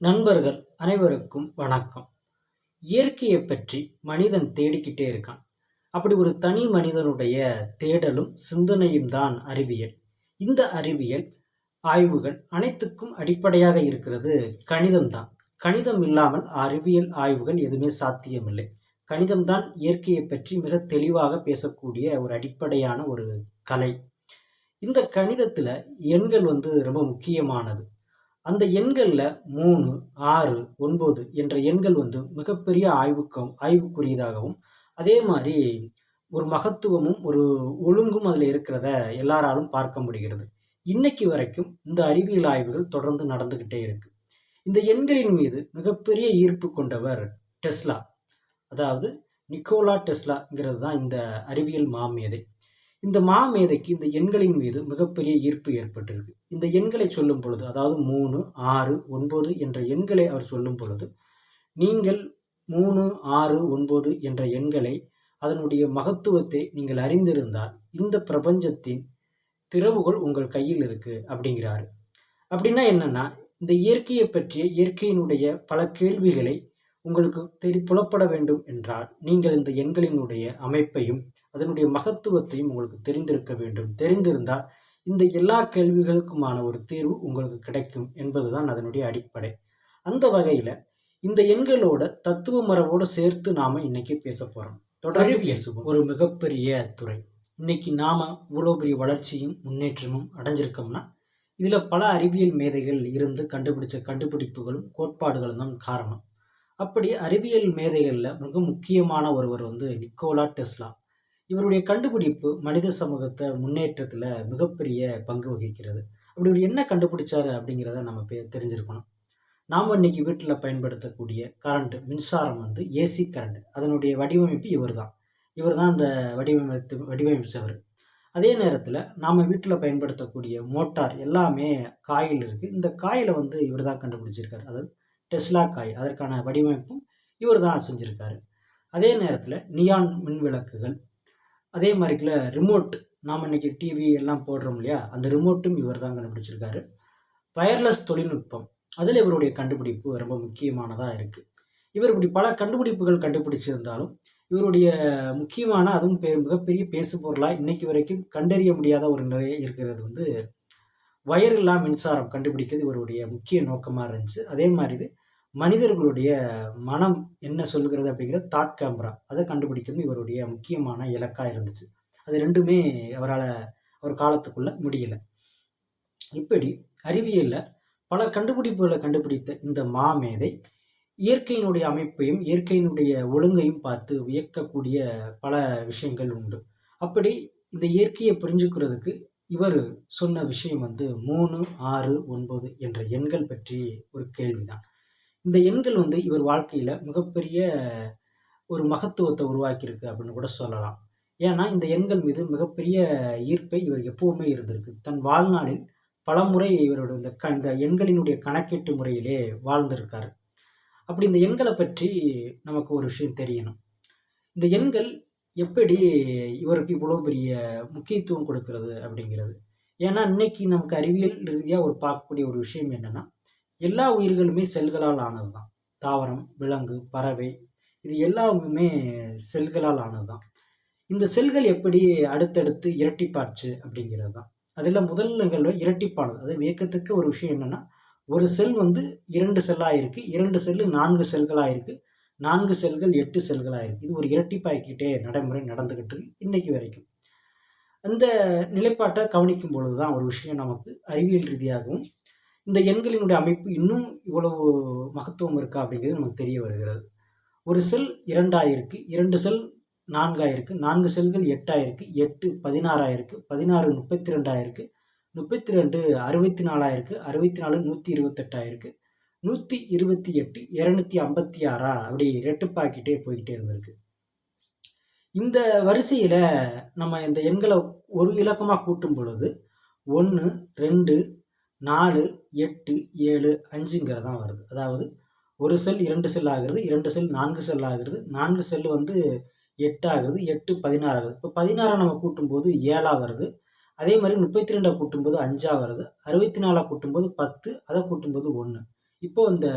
நண்பர்கள் அனைவருக்கும் வணக்கம். இயற்கையை பற்றி மனிதன் தேடிக்கிட்டே இருக்கான். அப்படி ஒரு தனி மனிதனுடைய தேடலும் சிந்தனையும் தான் அறிவியல். இந்த அறிவியல் ஆய்வுகள் அனைத்துக்கும் அடிப்படையாக இருக்கிறது கணிதம்தான் கணிதம் இல்லாமல் அறிவியல் ஆய்வுகள் எதுவுமே சாத்தியமில்லை. கணிதம்தான் இயற்கையை பற்றி மிக தெளிவாக பேசக்கூடிய ஒரு அடிப்படையான ஒரு கலை. இந்த கணிதத்தில் எண்கள் வந்து ரொம்ப முக்கியமானது. அந்த எண்களில் மூணு ஆறு ஒன்பது என்ற எண்கள் வந்து மிகப்பெரிய ஆய்வுக்கும் ஆய்வுக்குரியதாகவும் அதே மாதிரி ஒரு மகத்துவமும் ஒரு ஒழுங்கும் அதில் இருக்கிறத எல்லாராலும் பார்க்க முடிகிறது. இன்னைக்கு வரைக்கும் இந்த அறிவியல் ஆய்வுகள் தொடர்ந்து நடந்துக்கிட்டே இருக்கு. இந்த எண்களின் மீது மிகப்பெரிய ஈர்ப்பு கொண்டவர் டெஸ்லா. அதாவது நிக்கோலா டெஸ்லாங்கிறது தான் இந்த அறிவியல் மாமேதை. இந்த மாமேதைக்கு இந்த எண்களின் மீது மிகப்பெரிய ஈர்ப்பு ஏற்பட்டிருக்கு. இந்த எண்களை சொல்லும் பொழுது அதாவது மூணு ஆறு ஒன்பது என்ற எண்களை அவர் சொல்லும் பொழுது நீங்கள் மூணு ஆறு ஒன்பது என்ற எண்களை அதனுடைய மகத்துவத்தை நீங்கள் அறிந்திருந்தால் இந்த பிரபஞ்சத்தின் திறவுகள் உங்கள் கையில் இருக்குது அப்படிங்கிறாரு. அப்படின்னா என்னென்னா இந்த இயற்கையை பற்றிய இயற்கையினுடைய பல கேள்விகளை உங்களுக்கு தெரி புலப்பட வேண்டும் என்றால் நீங்கள் இந்த எண்களினுடைய அமைப்பையும் அதனுடைய மகத்துவத்தையும் உங்களுக்கு தெரிந்திருக்க வேண்டும். தெரிந்திருந்தால் இந்த எல்லா கேள்விகளுக்குமான ஒரு தீர்வு உங்களுக்கு கிடைக்கும் என்பதுதான் அதனுடைய அடிப்படை. அந்த வகையில் இந்த எண்களோட தத்துவ மரபோடு சேர்த்து நாம் இன்னைக்கு பேச போகிறோம் தொடர்ந்து பேசுவோம். ஒரு மிகப்பெரிய துறை. இன்னைக்கு நாம் இவ்வளோ பெரிய வளர்ச்சியும் முன்னேற்றமும் அடைஞ்சிருக்கோம்னா இதில் பல அறிவியல் மேதைகள் இருந்து கண்டுபிடிச்ச கண்டுபிடிப்புகளும் கோட்பாடுகளும் தான் காரணம். அப்படி அறிவியல் மேதைகளில் மிக முக்கியமான ஒருவர் வந்து நிக்கோலா டெஸ்லா. இவருடைய கண்டுபிடிப்பு மனித சமூகத்தை முன்னேற்றத்தில் மிகப்பெரிய பங்கு வகிக்கிறது. அப்படி இவர் என்ன கண்டுபிடிச்சாரு அப்படிங்கிறத நம்ம பே தெரிஞ்சிருக்கணும். நாம் இன்னைக்கு வீட்டில் பயன்படுத்தக்கூடிய கரண்ட்டு மின்சாரம் வந்து ஏசி கரண்ட் அதனுடைய வடிவமைப்பு இவர் தான் இவர் தான் அந்த வடிவமைத்து வடிவமைச்சவர். அதே நேரத்தில் நாம் வீட்டில் பயன்படுத்தக்கூடிய மோட்டார் எல்லாமே காயில் இருக்குது இந்த காயில் வந்து இவர் தான் கண்டுபிடிச்சிருக்காரு. அதாவது டெஸ்லா காயில். அதற்கான வடிவமைப்பும் இவர் தான் செஞ்சுருக்காரு. அதே நேரத்தில் நியான் மின் விளக்குகள் அதே மாதிரிக்குள்ள ரிமோட் நாம் இன்றைக்கி டிவி எல்லாம் போடுறோம் இல்லையா? அந்த ரிமோட்டும் இவர் தான் கண்டுபிடிச்சிருக்காரு. வயர்லெஸ் தொழில்நுட்பம். அதில் இவருடைய கண்டுபிடிப்பு ரொம்ப முக்கியமானதாக இருக்குது இவர் இப்படி பல கண்டுபிடிப்புகள் கண்டுபிடிச்சிருந்தாலும் இவருடைய முக்கியமான அதுவும் பெ மிகப்பெரிய பேசு பொருளாக இன்றைக்கு வரைக்கும் கண்டறிய முடியாத ஒரு நிலை இருக்கிறது வந்து வயரில்லா மின்சாரம் கண்டுபிடிக்கிறது இவருடைய முக்கிய நோக்கமாக இருந்துச்சு. அதே மாதிரி இது மனிதர்களுடைய மனம் என்ன சொல்கிறது அப்படிங்கிறது தாட் கேமரா அதை கண்டுபிடிக்கிறது இவருடைய முக்கியமான இலக்காக இருந்துச்சு. அது ரெண்டுமே அவரால் அவர் காலத்துக்குள்ளே முடியலை. இப்படி அறிவியலில் பல கண்டுபிடிப்புகளை கண்டுபிடித்த இந்த மாமேதை இயற்கையினுடைய அமைப்பையும் இயற்கையினுடைய ஒழுங்கையும் பார்த்து வியக்கக்கூடிய பல விஷயங்கள் உண்டு. அப்படி இந்த இயற்கையை புரிஞ்சுக்கிறதுக்கு இவர் சொன்ன விஷயம் வந்து மூணு ஆறு ஒன்பது என்ற எண்கள் பற்றி ஒரு கேள்விதான். இந்த எண்கள் வந்து இவர் வாழ்க்கையில் மிகப்பெரிய ஒரு மகத்துவத்தை உருவாக்கியிருக்கு அப்படின்னு கூட சொல்லலாம். ஏன்னா இந்த எண்கள் மீது மிகப்பெரிய ஈர்ப்பை இவர் எப்போவுமே இருந்திருக்கு. தன் வாழ்நாளில் பல முறை இவருடைய இந்த க இந்த எண்களினுடைய கணக்கீட்டு முறையிலே வாழ்ந்திருக்காரு. அப்படி இந்த எண்களை பற்றி நமக்கு ஒரு விஷயம் தெரியணும். இந்த எண்கள் எப்படி இவருக்கு இவ்வளோ பெரிய முக்கியத்துவம் கொடுக்கிறது அப்படிங்கிறது. ஏன்னா இன்னைக்கு நமக்கு அறிவியல் ரீதியாக ஒரு பார்க்கக்கூடிய ஒரு விஷயம் என்னென்னா எல்லா உயிர்களுமே செல்களால் ஆனது தான் தாவரம் விலங்கு பறவை இது எல்லாமே செல்களால் ஆனது தான் இந்த செல்கள் எப்படி அடுத்தடுத்து இரட்டிப்பாச்சு அப்படிங்கிறது தான் அதில் முதல் நிகழ்வு இரட்டிப்பானது. அது வியக்கத்துக்கு ஒரு விஷயம் என்னென்னா ஒரு செல் வந்து இரண்டு செல்லாக இருக்குது இரண்டு செல்லு நான்கு செல்களாக இருக்குது நான்கு செல்கள் எட்டு செல்களாக இருக்குது இது ஒரு இரட்டிப்பாய்க்கிட்டே நடைமுறை நடந்துக்கிட்டு இன்றைக்கு வரைக்கும். அந்த நிலைப்பாட்டை கவனிக்கும் பொழுது தான் ஒரு விஷயம் நமக்கு அறிவியல் ரீதியாகவும் இந்த எண்களினுடைய அமைப்பு இன்னும் இவ்வளவு மகத்துவம் இருக்கா அப்படிங்கிறது நமக்கு தெரிய வருகிறது. ஒரு செல் இரண்டாயிருக்கு இரண்டு செல் நான்காயிருக்கு நான்கு செல்கள் எட்டாயிருக்கு எட்டு பதினாறாயிருக்கு பதினாறு முப்பத்தி ரெண்டாயிருக்கு முப்பத்தி ரெண்டு அறுபத்தி நாலாயிருக்கு அறுபத்தி நாலு நூற்றி இருபத்தெட்டாயிருக்கு நூற்றி இருபத்தி எட்டு இரநூத்தி ஐம்பத்தி ஆறா அப்படி ரெட்டுப்பாக்கிட்டே போய்கிட்டே இருந்திருக்கு. இந்த வரிசையில் நம்ம இந்த எண்களை ஒரு இலக்கமாக கூட்டும் பொழுது ஒன்று ரெண்டு நாலு எட்டு ஏழு அஞ்சுங்கிறது தான் வருது. அதாவது ஒரு செல் இரண்டு செல் ஆகிறது இரண்டு செல் நான்கு செல் ஆகிறது நான்கு செல் வந்து எட்டு ஆகுது எட்டு பதினாறு ஆகுது. இப்போ பதினாறை நம்ம கூட்டும்போது ஏழாக வருது. அதே மாதிரி முப்பத்தி ரெண்டாக கூட்டும்போது அஞ்சாக வருது. அறுபத்தி நாலாக கூட்டும்போது பத்து அதை கூட்டும்போது ஒன்று இப்போ இந்த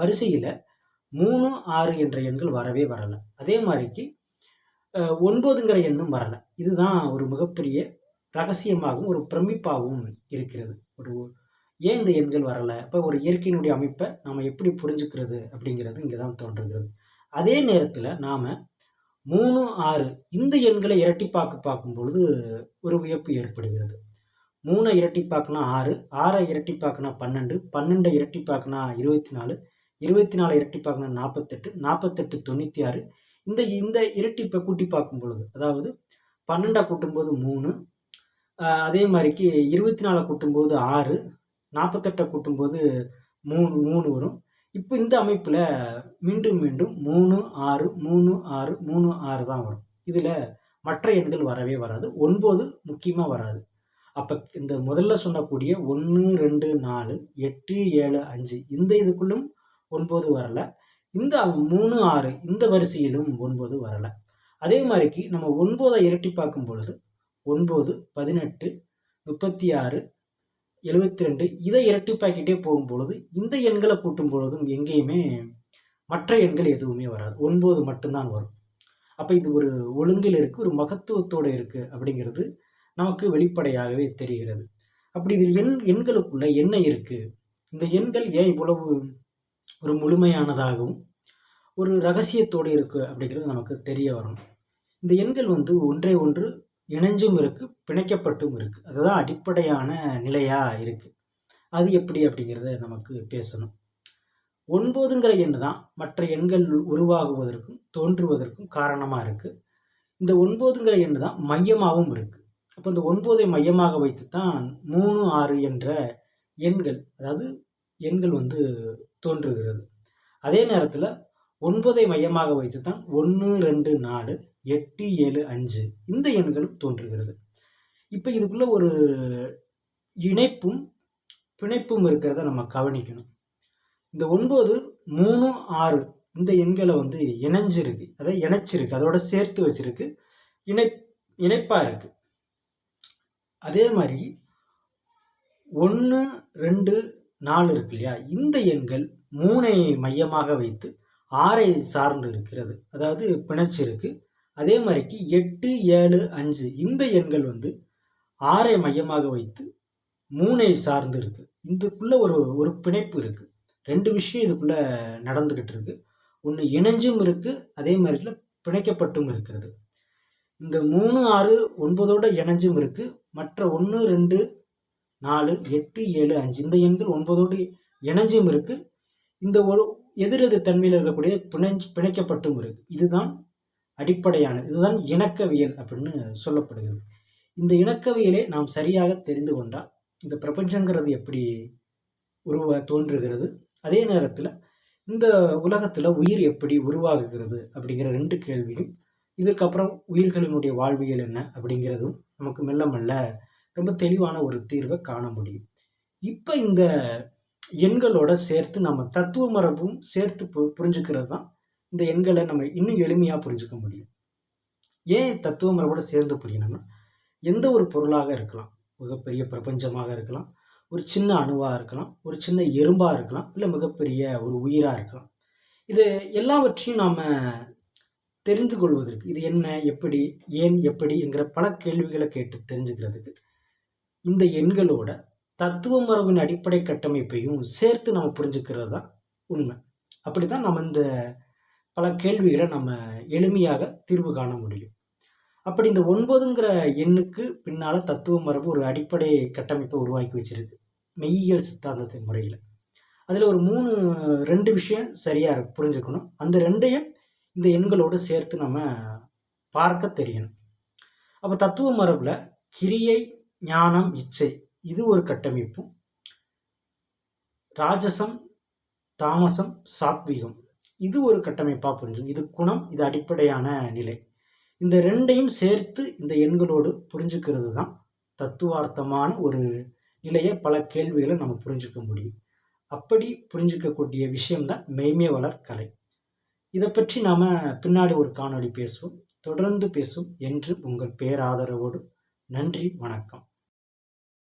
வரிசையில் மூணு ஆறு என்ற எண்கள் வரவே வரலை. அதே மாதிரிக்கு ஒன்பதுங்கிற எண்ணும் வரலை. இதுதான் ஒரு மிகப்பெரிய ரகசியமாகவும் ஒரு பிரமிப்பாகவும் இருக்கிறது. ஒரு ஏன் இந்த எண்கள் வரலை? இப்போ ஒரு இயற்கையினுடைய அமைப்பை நாம் எப்படி புரிஞ்சுக்கிறது அப்படிங்கிறது இங்கே தான் தோன்றுகிறது. அதே நேரத்தில் நாம் மூணு ஆறு இந்த எண்களை இரட்டிப்பாக்கு பார்க்கும் பொழுது ஒரு வியப்பு ஏற்படுகிறது. மூணை இரட்டிப்பாக்குனா ஆறு ஆறை இரட்டிப்பாக்குனா பன்னெண்டு பன்னெண்டை இரட்டிப்பாக்குனா இருபத்தி நாலு இருபத்தி நாலு இரட்டிப்பாக்குனா நாற்பத்தெட்டு நாற்பத்தெட்டு தொண்ணூற்றி ஆறு இந்த இந்த இரட்டிப்பை கூட்டி பார்க்கும் பொழுது அதாவது பன்னெண்டாக கூட்டும்போது மூணு அதே மாதிரிக்கு இருபத்தி நாலை கூட்டும்போது ஆறு நாற்பத்தெட்டை கூட்டும்போது மூணு மூணு வரும். இப்போ இந்த அமைப்பில் மீண்டும் மீண்டும் மூணு ஆறு மூணு ஆறு மூணு ஆறு தான் வரும். இதில் மற்ற எண்கள் வரவே வராது. ஒன்பது முக்கியமாக வராது. அப்போ இந்த முதல்ல சொன்னக்கூடிய ஒன்று ரெண்டு நாலு எட்டு ஏழு அஞ்சு இந்த இதுக்குள்ளும் ஒன்பது வரல. இந்த மூணு ஆறு இந்த வரிசையிலும் ஒன்பது வரலை. அதே மாதிரிக்கு நம்ம ஒன்பதை இரட்டி பார்க்கும் பொழுது ஒன்பது பதினெட்டு முப்பத்தி ஆறு எழுபத்தி ரெண்டு இதை இரட்டிப்பாக்கிட்டே போகும் பொழுது இந்த எண்களை கூட்டும் பொழுதும் எங்கேயுமே மற்ற எண்கள் எதுவுமே வராது. ஒன்பது மட்டும்தான் வரும். அப்போ இது ஒரு ஒழுங்கில் இருக்குது ஒரு மகத்துவத்தோடு இருக்குது அப்படிங்கிறது நமக்கு வெளிப்படையாகவே தெரிகிறது. அப்படி இதில் எண் எண்களுக்குள்ள என்ன இருக்குது இந்த எண்கள் ஏன் இவ்வளவு ஒரு முழுமையானதாகவும் ஒரு ரகசியத்தோடு இருக்குது அப்படிங்கிறது நமக்கு தெரிய வரணும். இந்த எண்கள் வந்து ஒன்றே ஒன்று இணைஞ்சும் இருக்குது பிணைக்கப்பட்டும் இருக்குது அதுதான் அடிப்படையான நிலையாக இருக்குது அது எப்படி அப்படிங்கிறத நமக்கு பேசணும். ஒன்பதுங்கிற எண் தான் மற்ற எண்கள் உருவாகுவதற்கும் தோன்றுவதற்கும் காரணமாக இருக்குது இந்த ஒன்பதுங்கிற எண் தான் மையமாகவும் இருக்குது அப்போ இந்த ஒன்பதை மையமாக வைத்து தான் மூணு ஆறு என்ற எண்கள் அதாவது எண்கள் வந்து தோன்றுகிறது. அதே நேரத்தில் ஒன்பதை மையமாக வைத்து தான் ஒன்று ரெண்டு நாலு எட்டு ஏழு அஞ்சு. இந்த எண்களும் தோன்றுகிறது. இப்போ இதுக்குள்ள ஒரு இணைப்பும் பிணைப்பும் இருக்கிறத நம்ம கவனிக்கணும். இந்த ஒன்பது மூணு ஆறு இந்த எண்களை வந்து இணைஞ்சிருக்கு. அதை இணைச்சிருக்கு. அதோட சேர்த்து வச்சிருக்கு. இணை இணைப்பாக இருக்கு. அதே மாதிரி ஒன்று ரெண்டு நாலு இருக்கு இல்லையா? இந்த எண்கள் மூனை மையமாக வைத்து ஆறை சார்ந்து இருக்கிறது. அதாவது பிணைச்சிருக்கு. அதே மாதிரிக்கு எட்டு ஏழு அஞ்சு இந்த எண்கள் வந்து ஆறை மையமாக வைத்து மூனை சார்ந்து இருக்கு. இதுக்குள்ள ஒரு ஒரு பிணைப்பு இருக்கு. ரெண்டு விஷயம் இதுக்குள்ள நடந்துக்கிட்டு இருக்கு. ஒன்று இணைஞ்சும் இருக்கு அதே மாதிரி பிணைக்கப்பட்டும் இருக்கிறது. இந்த மூணு ஆறு ஒன்பதோட இணைஞ்சும் இருக்கு. மற்ற ஒன்று ரெண்டு நாலு எட்டு ஏழு அஞ்சு இந்த எண்கள் ஒன்பதோடு இணைஞ்சும் இருக்கு. இந்த ஒரு எதிரெதிர் தன்மையில் இருக்கக்கூடிய பிணைஞ்சு பிணைக்கப்பட்டும் இருக்கு. இதுதான் அடிப்படையானது இதுதான் இணக்கவியல் அப்படின்னு சொல்லப்படுகிறது. இந்த இணக்கவியலை நாம் சரியாக தெரிந்து கொண்டால் இந்த பிரபஞ்சங்கிறது எப்படி உருவ தோன்றுகிறது? அதே நேரத்தில் இந்த உலகத்தில் உயிர் எப்படி உருவாகுகிறது அப்படிங்கிற ரெண்டு கேள்வியும் இதுக்கப்புறம் உயிர்களினுடைய வாழ்வியல் என்ன அப்படிங்கிறதும் நமக்கு மெல்ல மெல்ல ரொம்ப தெளிவான ஒரு தீர்வை காண முடியும். இப்போ இந்த எண்களோட சேர்த்து நம்ம தத்துவ மரபும் சேர்த்து பு புரிஞ்சுக்கிறது தான் இந்த எண்களை நம்ம இன்னும் எளிமையாக புரிஞ்சுக்க முடியும். ஏன் தத்துவ மரபோட சேர்ந்து புரியணும்னா எந்த ஒரு பொருளாக இருக்கலாம். மிகப்பெரிய பிரபஞ்சமாக இருக்கலாம். ஒரு சின்ன அணுவாக இருக்கலாம். ஒரு சின்ன எறும்பாக இருக்கலாம். இல்லை மிகப்பெரிய ஒரு உயிராக இருக்கலாம். இது எல்லாவற்றையும் நாம் தெரிந்து கொள்வதற்கு இது என்ன எப்படி ஏன் எப்படி என்கிற பல கேள்விகளை கேட்டு தெரிஞ்சுக்கிறதுக்கு இந்த எண்களோட தத்துவ மரபின் அடிப்படை கட்டமைப்பையும் சேர்த்து நம்ம புரிஞ்சுக்கிறது தான் உண்மை. அப்படி தான் நம்ம இந்த பல கேள்விகளை நம்ம எளிமையாக தீர்வு காண முடியும். அப்படி இந்த ஒன்பதுங்கிற எண்ணுக்கு பின்னால் தத்துவ மரபு ஒரு அடிப்படை கட்டமைப்பை உருவாக்கி வச்சிருக்கு. மெய்யியல் சித்தாந்தத்தின் முறையில். அதில் ஒரு மூணு ரெண்டு விஷயம் சரியாக புரிஞ்சுக்கணும். அந்த ரெண்டையும் இந்த எண்களோடு சேர்த்து நம்ம பார்க்க தெரியணும். அப்போ தத்துவ மரபில் கிரியை ஞானம் இச்சை இது ஒரு கட்டமைப்பும் ராஜசம் தாமசம் சாத்வீகம். இது ஒரு கட்டமைப்பாக புரிஞ்சும். இது குணம் இது அடிப்படையான நிலை. இந்த ரெண்டையும் சேர்த்து இந்த எண்களோடு புரிஞ்சுக்கிறது தான் தத்துவார்த்தமான ஒரு நிலையை பல கேள்விகளை நம்ம புரிஞ்சுக்க முடியும். அப்படி புரிஞ்சுக்கக்கூடிய விஷயம்தான் மெய்மே வளர் கலை. இதை பற்றி நாம் பின்னாடி ஒரு காணொளி பேசுவோம். தொடர்ந்து பேசும் என்று உங்கள் பேராதரவோடு நன்றி வணக்கம்.